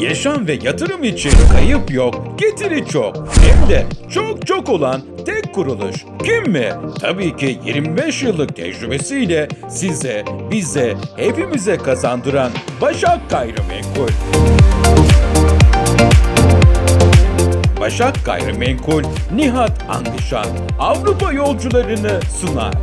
Yaşam ve yatırım için kayıp yok, getiri çok. Hem de çok çok olan tek kuruluş. Kim mi? Tabii ki 25 yıllık tecrübesiyle size, bize, hepimize kazandıran Başak Gayrimenkul. Başak Gayrimenkul Nihat Angışan Avrupa yolcularını sunar.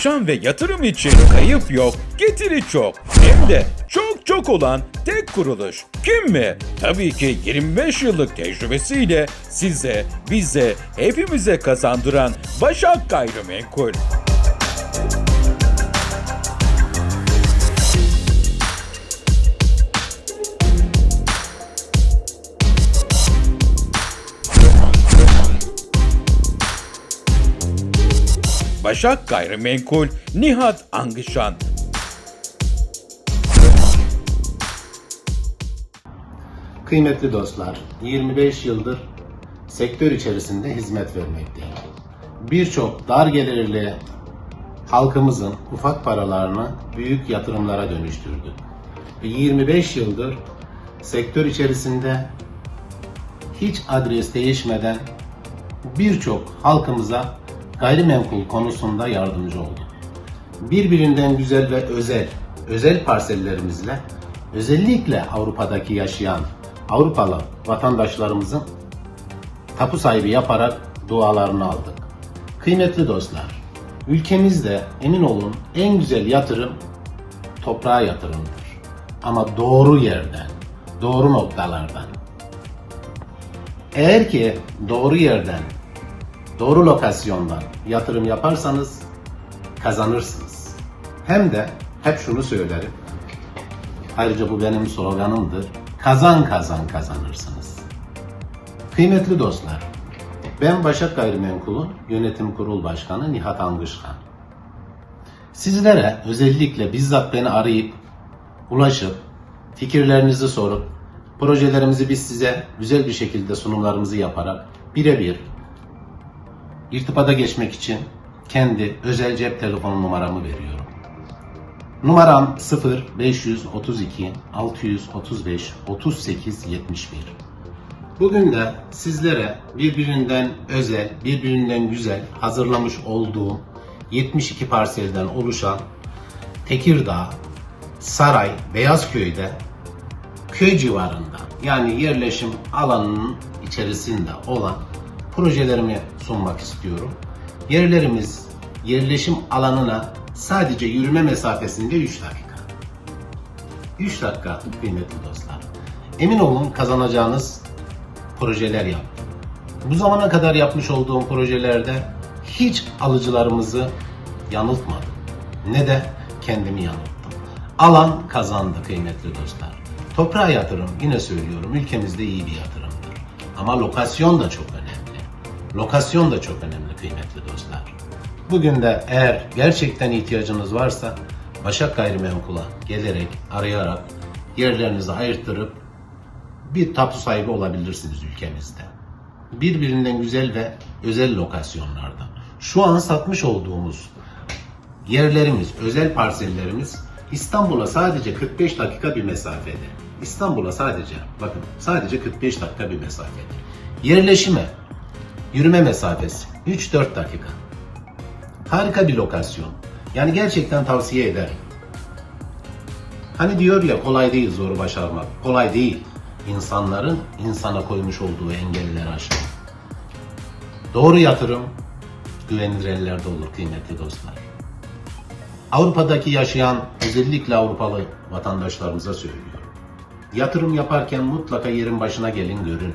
Yaşam ve yatırım için kayıp yok, getiri çok. Hem de çok çok olan tek kuruluş. Kim mi? Tabii ki 25 yıllık tecrübesiyle size, bize, hepimize kazandıran Başak Gayrimenkul. Başak Gayrimenkul Nihat Angışan Kıymetli dostlar, 25 yıldır sektör içerisinde hizmet vermekteyim. Birçok dar gelirli halkımızın ufak paralarını büyük yatırımlara dönüştürdük. Ve 25 yıldır sektör içerisinde hiç adres değişmeden birçok halkımıza gayrimenkul konusunda yardımcı olduk. Birbirinden güzel ve özel, özel parsellerimizle özellikle Avrupa'daki yaşayan Avrupalı vatandaşlarımızın tapu sahibi yaparak dualarını aldık. Kıymetli dostlar, ülkemizde emin olun en güzel yatırım toprağa yatırımdır. Ama doğru yerden, doğru noktalardan. Eğer ki doğru yerden, doğru lokasyondan yatırım yaparsanız kazanırsınız. Hem de hep şunu söylerim. Ayrıca bu benim sloganımdır. Kazan kazan kazanırsınız. Kıymetli dostlar, ben Başak Gayrimenkul'un yönetim kurul başkanı Nihat Angışkan. Sizlere özellikle bizzat beni arayıp, ulaşıp, fikirlerinizi sorup, projelerimizi biz size güzel bir şekilde sunumlarımızı yaparak birebir irtibata geçmek için kendi özel cep telefon numaramı veriyorum. Numaram 0 532 635 38 71. Bugün de sizlere birbirinden özel, birbirinden güzel hazırlamış olduğum 72 parselden oluşan Tekirdağ, Saray, Beyazköy'de köy civarında yani yerleşim alanının içerisinde olan projelerimi sunmak istiyorum. Yerlerimiz yerleşim alanına sadece yürüme mesafesinde 3 dakika. 3 dakika kıymetli dostlar. Emin olun kazanacağınız projeler yaptım. Bu zamana kadar yapmış olduğum projelerde hiç alıcılarımızı yanıltmadım. Ne de kendimi yanılttım. Alan kazandı kıymetli dostlar. Toprağa yatırım yine söylüyorum ülkemizde iyi bir yatırımdır. Ama lokasyon da çok önemli. Lokasyon da çok önemli kıymetli dostlar. Bugün de eğer gerçekten ihtiyacınız varsa Başak Gayrimenkul'a gelerek, arayarak yerlerinizi ayırttırıp bir tapu sahibi olabilirsiniz ülkemizde. Birbirinden güzel ve özel lokasyonlarda. Şu an satmış olduğumuz yerlerimiz, özel parsellerimiz İstanbul'a sadece 45 dakika bir mesafede. İstanbul'a sadece, bakın sadece 45 dakika bir mesafede. Yerleşime, yürüme mesafesi 3-4 dakika. Harika bir lokasyon. Yani gerçekten tavsiye ederim. Hani diyor ya kolay değil zoru başarmak. Kolay değil. İnsanların insana koymuş olduğu engelleri aşmak. Doğru yatırım güvenilir ellerde olur kıymetli dostlar. Avrupa'daki yaşayan özellikle Avrupalı vatandaşlarımıza söylüyorum. Yatırım yaparken mutlaka yerin başına gelin görün.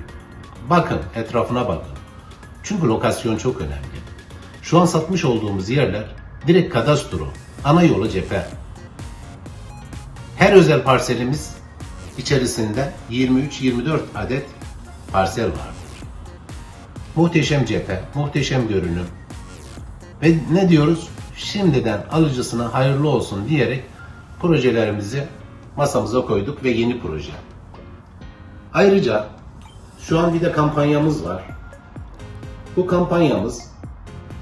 Bakın, etrafına bakın. Çünkü lokasyon çok önemli. Şu an satmış olduğumuz yerler direkt kadastro, ana yolu cephe. Her özel parselimiz içerisinde 23-24 adet parsel vardır. Muhteşem cephe, muhteşem görünüm. Ve ne diyoruz? Şimdiden alıcısına hayırlı olsun diyerek projelerimizi masamıza koyduk ve yeni proje. Ayrıca şu an bir de kampanyamız var. Bu kampanyamız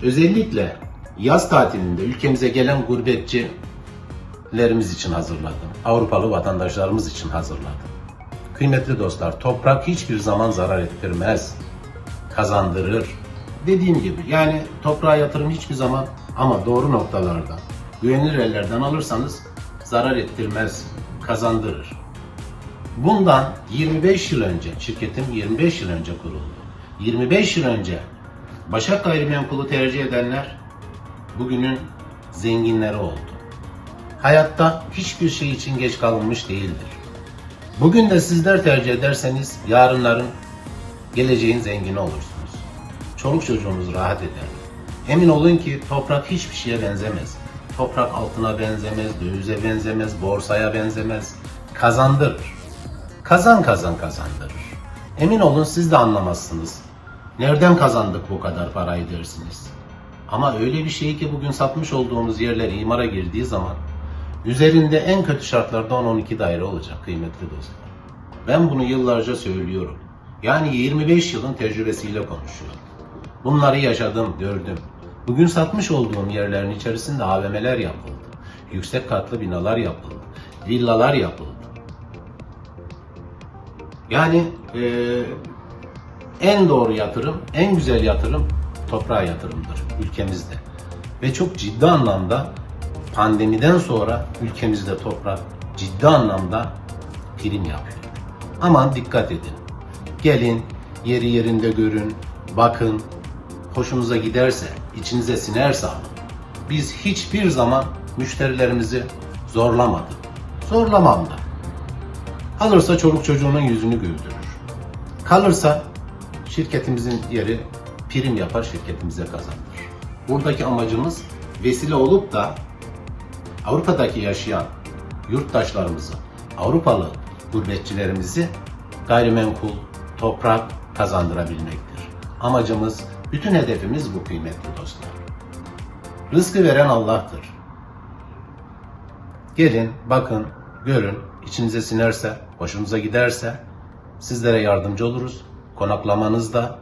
özellikle yaz tatilinde ülkemize gelen gurbetçilerimiz için hazırladım. Avrupalı vatandaşlarımız için hazırladım. Kıymetli dostlar, toprak hiçbir zaman zarar ettirmez. Kazandırır. Dediğim gibi yani toprağa yatırım hiçbir zaman ama doğru noktalarda, güvenilir ellerden alırsanız zarar ettirmez, kazandırır. Bundan 25 yıl önce, şirketim 25 yıl önce kuruldu. 25 yıl önce Başak Gayrimenkul'u tercih edenler bugünün zenginleri oldu. Hayatta hiçbir şey için geç kalınmış değildir. Bugün de sizler tercih ederseniz yarınların geleceğin zengini olursunuz. Çoluk çocuğunuz rahat eder. Emin olun ki toprak hiçbir şeye benzemez. Toprak altına benzemez, dövize benzemez, borsaya benzemez. Kazandırır. Kazan kazan kazandırır. Emin olun siz de anlamazsınız. Nereden kazandık bu kadar parayı dersiniz. Ama öyle bir şey ki bugün satmış olduğumuz yerler imara girdiği zaman üzerinde en kötü şartlarda 10-12 daire olacak kıymetli dostlar. Ben bunu yıllarca söylüyorum. Yani 25 yılın tecrübesiyle konuşuyorum. Bunları yaşadım, gördüm. Bugün satmış olduğum yerlerin içerisinde AVM'ler yapıldı. Yüksek katlı binalar yapıldı. Villalar yapıldı. Yani eee, en doğru yatırım, en güzel yatırım toprağa yatırımdır ülkemizde. Ve çok ciddi anlamda pandemiden sonra ülkemizde toprak ciddi anlamda prim yapıyor. Aman dikkat edin. Gelin, yeri yerinde görün, bakın. Hoşunuza giderse, içinize sinerse. Biz hiçbir zaman müşterilerimizi zorlamadık. Zorlamam da. Alırsa çoluk çocuğunun yüzünü güldürür. Kalırsa şirketimizin yeri prim yapar, şirketimize kazandırır. Buradaki amacımız vesile olup da Avrupa'daki yaşayan yurttaşlarımızı, Avrupalı gurbetçilerimizi gayrimenkul, toprak kazandırabilmektir. Amacımız, bütün hedefimiz bu kıymetli dostlar. Rızkı veren Allah'tır. Gelin, bakın, görün, içinize sinerse, hoşunuza giderse sizlere yardımcı oluruz. Konaklamanızda,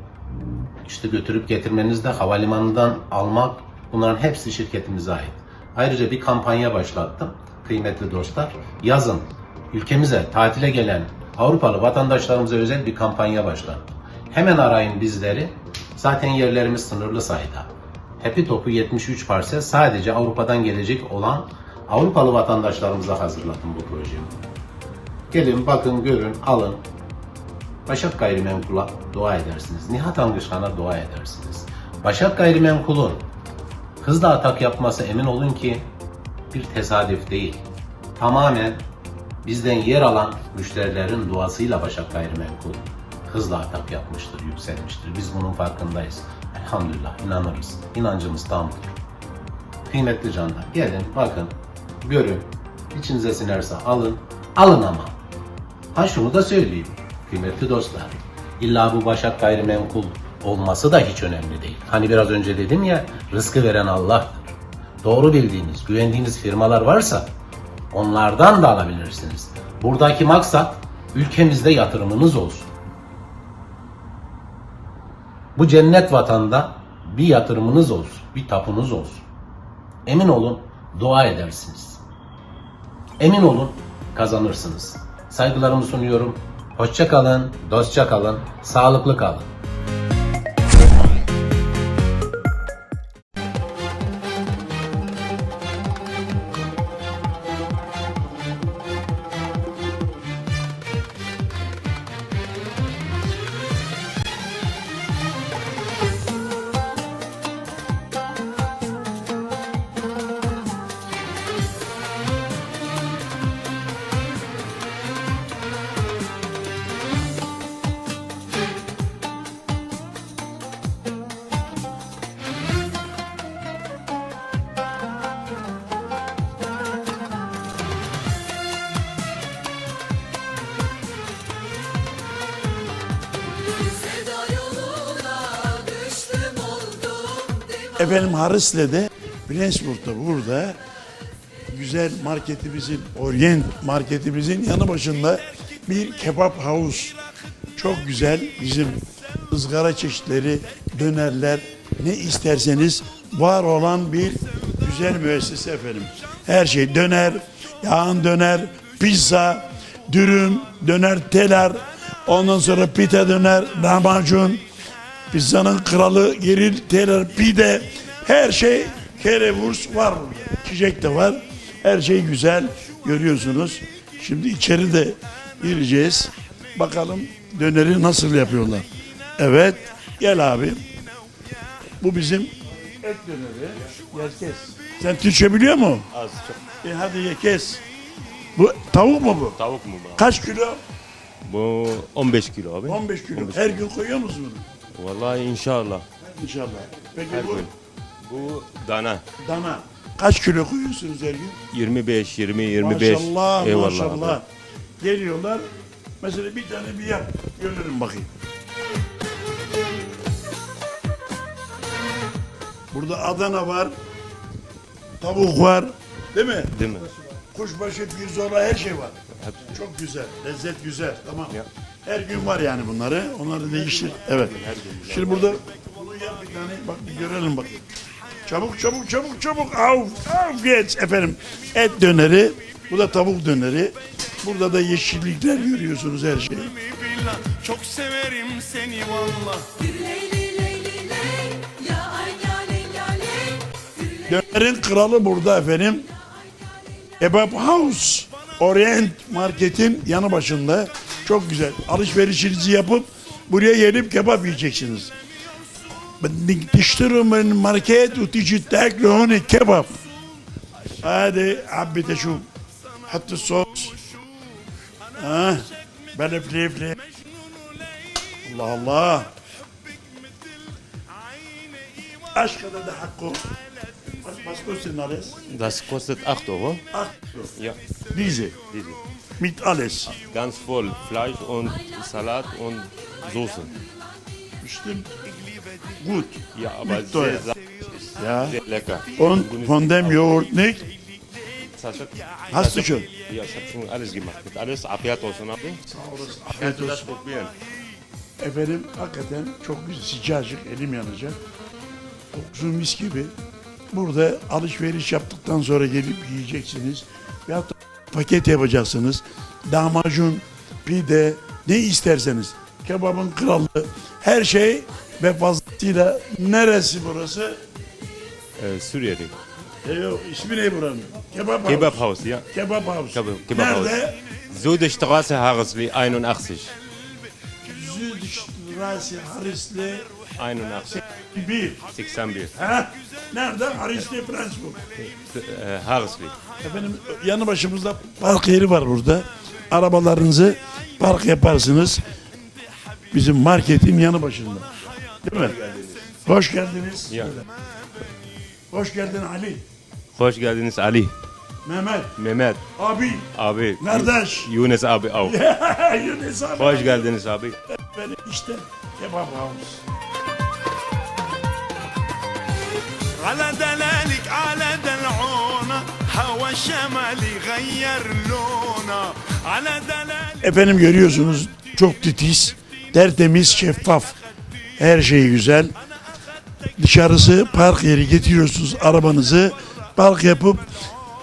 işte götürüp getirmenizde, havalimanından almak bunların hepsi şirketimize ait. Ayrıca bir kampanya başlattım kıymetli dostlar. Yazın ülkemize tatile gelen Avrupalı vatandaşlarımıza özel bir kampanya başlattım. Hemen arayın bizleri. Zaten yerlerimiz sınırlı sayıda. Hepi topu 73 parsel sadece Avrupa'dan gelecek olan Avrupalı vatandaşlarımıza hazırladım bu projeyi. Gelin bakın görün alın. Başak Gayrimenkul'a dua edersiniz. Nihat Angışkan'a dua edersiniz. Başak Gayrimenkul'un hızla atak yapması emin olun ki bir tesadüf değil. Tamamen bizden yer alan müşterilerin duasıyla Başak Gayrimenkul hızla atak yapmıştır, yükselmiştir. Biz bunun farkındayız. Elhamdülillah inanırız. İnancımız tamdır. Kıymetli canlar gelin bakın görün içinize sinerse alın alın ama ha şunu da söyleyeyim kıymetli dostlar illa bu Başak Gayrimenkul olması da hiç önemli değil. Hani biraz önce dedim ya rızkı veren Allah'tır. Doğru bildiğiniz, güvendiğiniz firmalar varsa onlardan da alabilirsiniz. Buradaki maksat ülkemizde yatırımınız olsun. Bu cennet vatanda bir yatırımınız olsun, bir tapunuz olsun. Emin olun dua edersiniz. Emin olun kazanırsınız. Saygılarımı sunuyorum. Hoşça kalın, dostça kalın, sağlıklı kalın. Efendim Harisle'de, Flensburg'da burada güzel marketimizin, Orient marketimizin yanı başında bir kebap house. Çok güzel bizim ızgara çeşitleri, dönerler, ne isterseniz var olan bir güzel müessese efendim. Her şey döner, yağın döner, pizza, dürüm, döner teler, ondan sonra pita döner, lahmacun, pizzanın kralı, geril, teler, pide, her şey kerevurs var burada. Çiçek de var. Her şey güzel görüyorsunuz. Şimdi içeri de gireceğiz. Bakalım döneri nasıl yapıyorlar. Evet. Gel abi. Bu bizim et döneri. Gel kes. Sen Türkçe biliyor mu? Az çok. E hadi ye kes. Bu tavuk mu bu? Tavuk mu bu? Kaç kilo? Bu 15 kilo abi. 15 kilo. 15 Her gün koyuyor musun bunu? Vallahi inşallah. İnşallah. Peki Her bu gün. Bu dana. dana. Kaç kilo koyuyorsunuz her gün? 25, 20, 25. Maşallah Eyvallah maşallah. abi. Geliyorlar. Mesela bir tane bir yap. Görelim bakayım. Burada Adana var. Tavuk var. Değil mi? Değil mi? Kuşbaşı, pirzola her şey var. Hep- Çok güzel. Lezzet güzel. Tamam. Ya. Her gün var yani bunları. Onları değiştir. Evet. Şimdi burada bunu yap bir tane. Bak bir görelim bak. Çabuk çabuk çabuk çabuk. Av av geç efendim. Et döneri. Bu da tavuk döneri. Burada da yeşillikler görüyorsunuz her şeyi. Çok severim seni valla Dönerin kralı burada efendim. Ebab House Orient Market'in yanı başında. Çok güzel. Alışverişinizi yapıp buraya gelip kebap yiyeceksiniz. Tiştürümün market utici tek lohoni kebap. Hadi abi teşu. Hatta sos. Ha, böyle flifli. Allah Allah. Aşkına da hakkı. Was kostet alles? Das kostet 8 Euro. 8 Euro. Ja. Diese. Diese. Mit alles. Ganz voll. Fleisch und Salat und Soße. Bestimmt gut. Ja, aber Mit sehr, sehr, ja. sehr lecker. Und von dem Joghurt nicht? Hast du schon? Ja, ich habe schon alles gemacht. Mit alles afiyet olsun abi. Sağ olasın. Afiyet olsun. Efendim hakikaten çok güzel. Sıcacık elim yanacak. Kokusu mis gibi. Burada alışveriş yaptıktan sonra gelip yiyeceksiniz. Veyahut da paket yapacaksınız. Damacun, pide ne isterseniz. Kebabın kralı her şey ve fazlasıyla neresi burası? Äh, Suriyeli. E, yok, ismi ne buranın? Kebap House. Kebab House, ja. Kebap House. Kebab- Kebab Nerede? House. Südstraße Harrisli 81. Südstraße Harisli 81. 1. 81. Ha? Nerede? Harisli Flensburg. Äh, Harrisli. Efendim yanı başımızda park yeri var burada. Arabalarınızı park yaparsınız. Bizim marketin yanı başında. Değil mi? Hoş geldiniz. Ya. Hoş geldin Ali. Hoş geldiniz Ali. Mehmet. Mehmet Abi. abi. Kardeş. Yunus abi auch. Yunus abi. Hoş geldiniz abi. Böyle işte kebap house. على دلالك على دلعونا هوا الشمالي غير لونه على دلالك Efendim görüyorsunuz çok titiz, tertemiz, şeffaf. Her şey güzel. Dışarısı park yeri getiriyorsunuz arabanızı. Park yapıp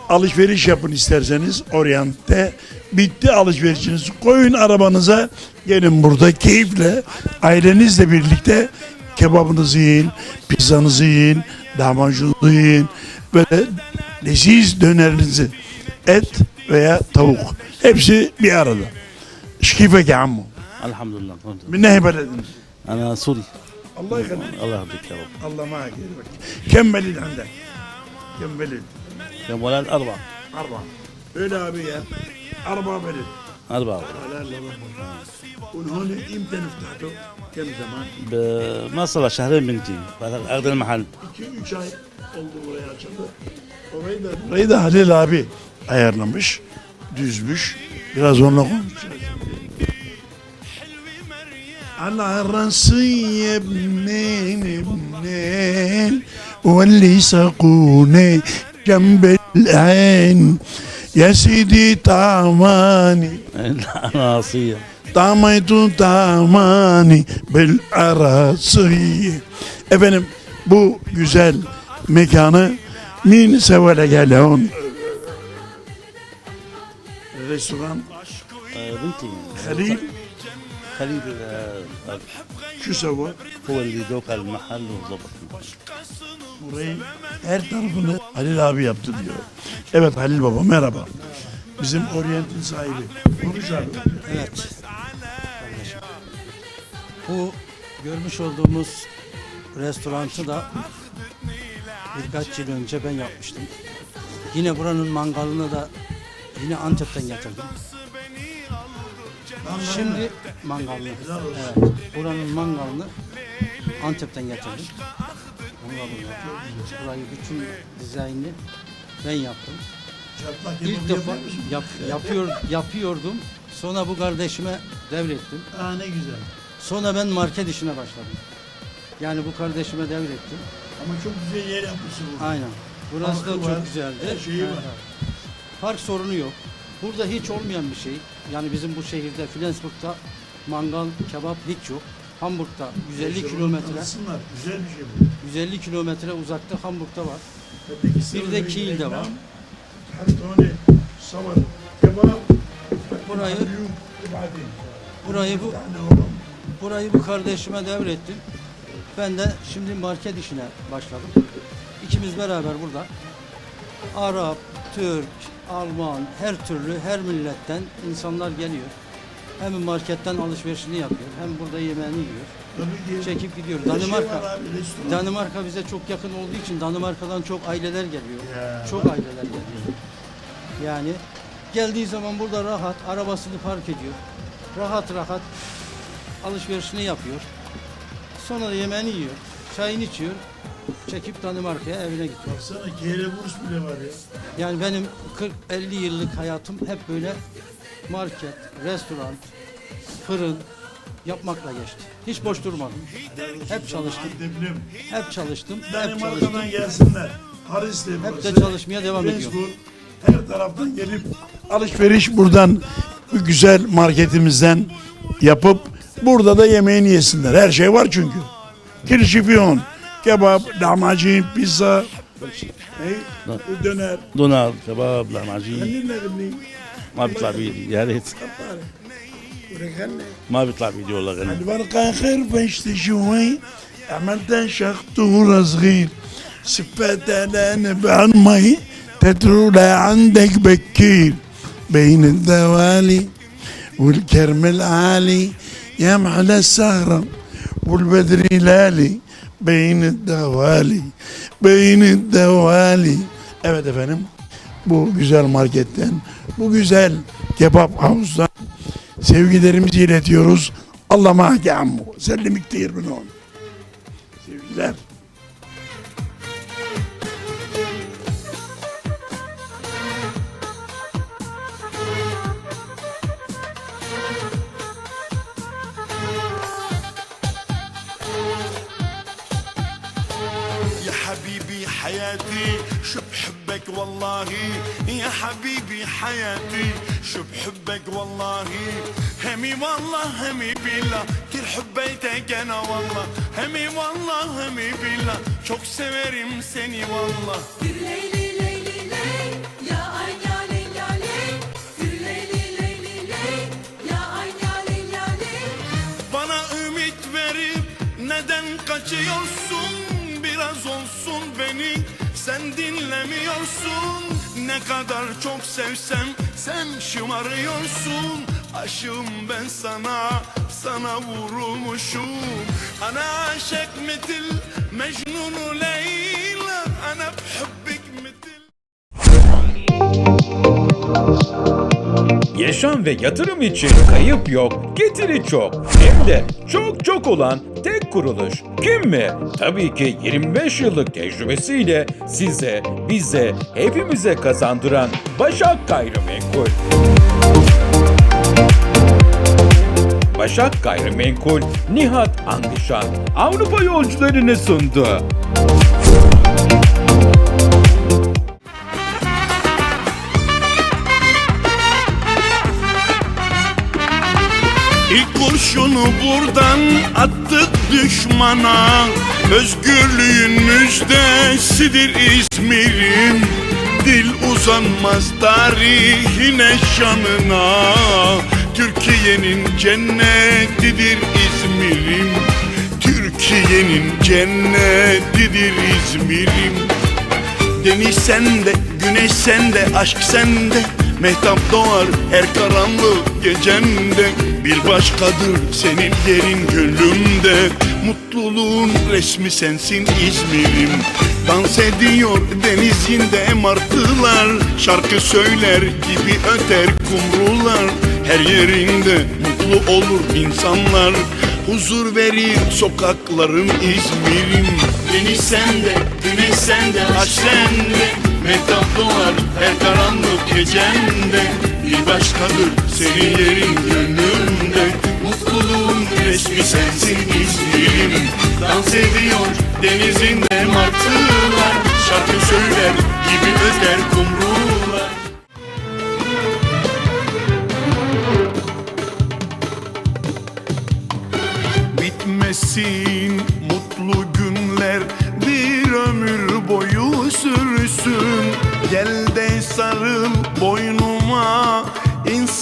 alışveriş yapın isterseniz Orient'te. Bitti alışverişiniz. Koyun arabanıza. Gelin burada keyifle ailenizle birlikte kebabınızı yiyin, pizzanızı yiyin, Damacudu yiyin. Böyle leziz dönerinizi. Et veya tavuk. Hepsi bir arada. Şkifeke ammu. Elhamdülillah. Minne hibet ediniz. Ana Suri. Allah yıkadı. Allah yıkadı. Allah ma'ak. Kem velid anda? Kem velid? Kem velid arba. Arba. Öyle abi ya. Arba velid. أربعة لا لا وهون إمتى نفتحته؟ كم زمان؟ ب- ما صار شهرين بنتي أخذ المحل 2-3 ay oldu buraya açıldı. Orayı da, orayı da Halil abi ayarlamış, düzmüş. Biraz onunla konuşacağız. على راسي يا ابنين ابنين واللي سقوني جنب العين يا سيدي طعماني العناصير طعميت طعماني بالعراصية Efendim bu güzel mekanı min sevele gelon restoran آه، بنتي خليل خليل آه، şu sabah هو اللي دوك المحل وظبط burayı her tarafını Halil abi yaptı diyor. Evet Halil baba merhaba. Bizim Orient'in sahibi. Konuş abi. Evet. Bu görmüş olduğumuz restorantı da birkaç yıl önce ben yapmıştım. Yine buranın mangalını da yine Antep'ten getirdim. Şimdi mangalını, evet, buranın mangalını Antep'ten getirdim. Mangalını. Burayı bütün dizaynını ben yaptım. Çatlak İlk defa yap, yapıyor, yapıyordum. Sonra bu kardeşime devrettim. Aa ne güzel. Sonra ben market işine başladım. Yani bu kardeşime devrettim. Ama çok güzel yer yapmışsın burada. Aynen. Burası da Parkı çok var, güzeldi. her şeyi var. Park sorunu yok. Burada hiç olmayan bir şey. Yani bizim bu şehirde Flensburg'da mangal, kebap hiç yok. Hamburg'da 150 kilometre. Güzel bir şey bu. 150 kilometre uzakta Hamburg'da var. Bir de Kiel'de var. Kartone, saman, kebap, Burayı burayı bu burayı bu kardeşime devrettim. Ben de şimdi market işine başladım. İkimiz beraber burada Arap, Türk, Alman, her türlü, her milletten insanlar geliyor. Hem marketten alışverişini yapıyor, hem burada yemeğini yiyor. Çekip gidiyor. Danimarka. Danimarka bize çok yakın olduğu için Danimarka'dan çok aileler geliyor. Çok aileler geliyor. Yani geldiği zaman burada rahat arabasını park ediyor. Rahat rahat alışverişini yapıyor. Sonra da yemeğini yiyor. Çayını içiyor. Çekip Danimarka'ya evine gidiyor. Baksana kere burs bile var ya. Yani benim 40-50 yıllık hayatım hep böyle market, restoran, fırın yapmakla geçti. Hiç boş durmadım. Hep çalıştım. Hep çalıştım. Hep çalıştım. Gelsinler. Paris'te Hep de burası. çalışmaya devam ediyorum. Her taraftan gelip alışveriş buradan bu güzel marketimizden yapıp burada da yemeğini yesinler. Her şey var çünkü. Kirşifiyon, kebap, lahmacun, pizza, hey, döner. Donar, kebap, lahmacun. ما بيطلع بايدي يا ريت. ما بيطلع بايدي والله غني. الورقة خير فشت شوي عملت شخطورة صغير. سفات الأنب عن مي تترولى عندك بكير. بين الدوالي والكرم العالي. يا محلى السهرة والبدر لالي. بين الدوالي بين الدوالي. Evet efendim bu güzel marketten bu güzel kebap havuzdan sevgilerimizi iletiyoruz. Allah mahke ammu. Sellim ktir bin on. Sevgiler. بحبك والله يا حبيبي حياتي شو بحبك والله همي والله همي بالله كل حبيتك انا والله همي والله همي بالله çok severim seni والله Gül leyli leyli ley Ya ay ya ley ya ley Gül leyli leyli ley Ya ay ya ley ya ley Bana ümit verip neden kaçıyorsun? Biraz olsun beni sen dinlemiyorsun. Ne kadar çok sevsem Sen şımarıyorsun. Aşığım ben sana Sana vurulmuşum. Ana aşık mitil Mecnunu Leyla. Ana bhubbik mitil. Yaşam ve yatırım için kayıp yok, getiri çok. Hem de çok çok olan tek kuruluş. Kim mi? Tabii ki 25 yıllık tecrübesiyle size, bize, hepimize kazandıran Başak Gayrimenkul. Başak Gayrimenkul Nihat Andişan Avrupa yolcularını sundu. Kurşunu buradan attık düşmana. Özgürlüğün müjdesidir İzmir'im Dil uzanmaz tarihine şanına. Türkiye'nin cennetidir İzmir'im. Türkiye'nin cennetidir İzmir'im. Deniz sende, güneş sende, aşk sende Mehtap doğar her karanlık gecende Bir başkadır senin yerin gönlümde. Mutluluğun resmi sensin İzmir'im. Dans ediyor denizinde martılar. Şarkı söyler gibi öter kumrular. Her yerinde mutlu olur insanlar. Huzur verir sokakların İzmir'im. Deniz sende, güneş sende, aşk sende Mehtap doğar her karanlık gecende Bir başkadır senin yerin gönlümde Mutluluğun resmi sensin İzmir'im. Dans ediyor denizinde martılar Şarkı söyler gibi öter kumrular. Bitmesin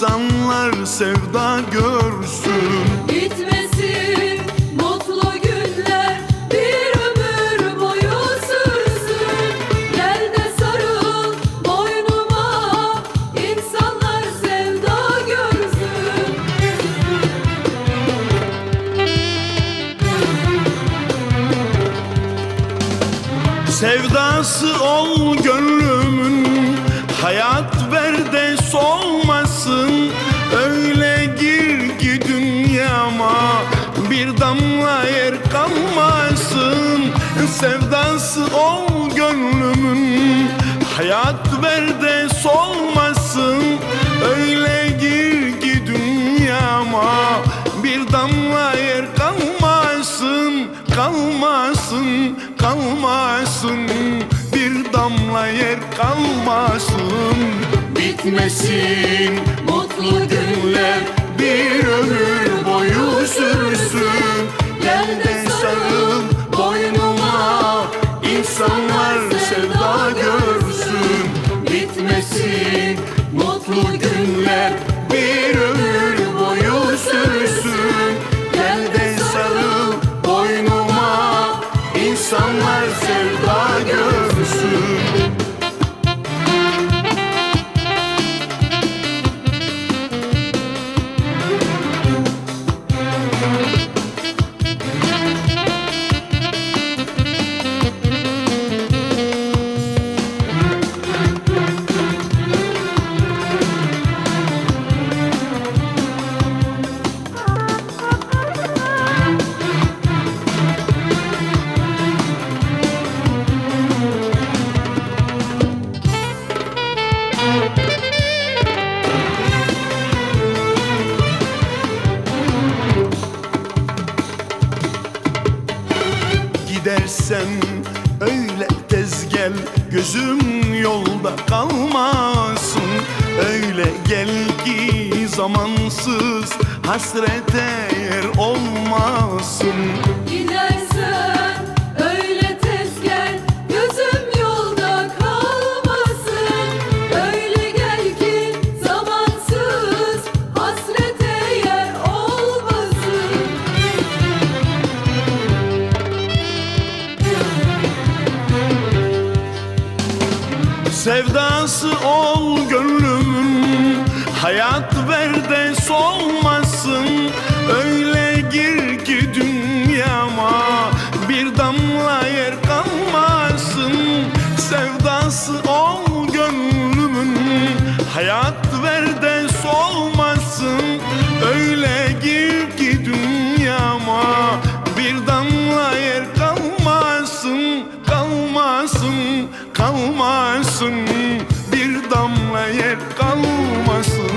insanlar sevda görsün Hayat ver de solmasın Öyle gir ki dünyama. Bir damla yer kalmasın Kalmasın, kalmasın. Bir damla yer kalmasın. Bitmesin mutlu günler Bir ömür boyu mutlu günler Gidersen öyle tez gel Gözüm yolda kalmasın. Öyle gel ki zamansız Hasrete yer olmasın. Gidersen Sevdası ol gönlümün? Hayat ver de solmasın. Öyle gir ki dünyama Bir damla yer kalmasın. Sevdası ol gönlümün. Hayat ver de solmasın. Öyle gir ki dünyama Bir damla yer kalmasın. Kalmasın, kalmasın bana yer kalmasın.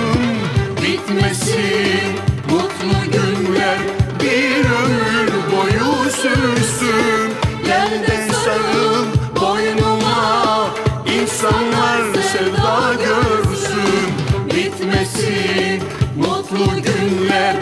Bitmesin mutlu günler bir ömür boyu sürsün. Gel de sarıl boynuma insanlar sevda görsün. Bitmesin mutlu günler